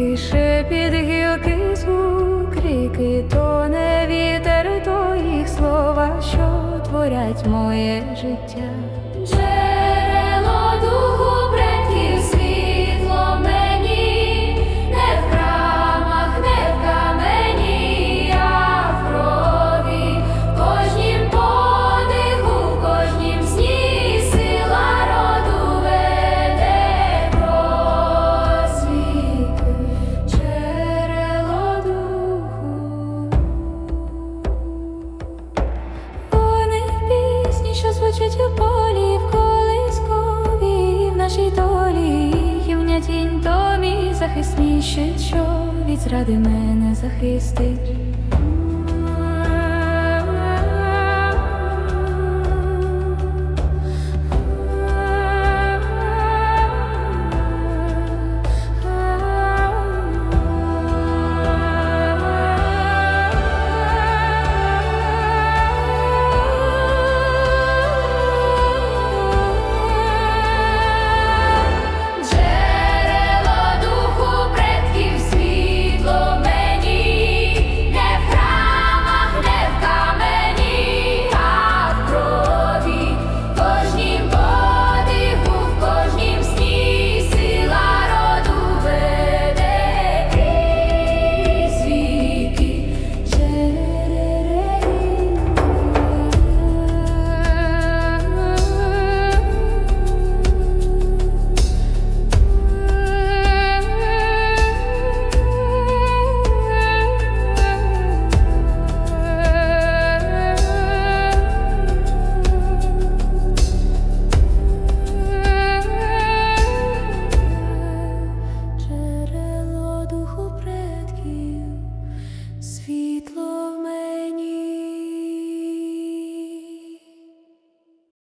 Тише під гілки звук ріки, то не вітер, то їх слова, що творять моє життя. Що звучить у полі, в колискові, в нашій долі, Юня тінь домі захисніше, що від зради мене захистить.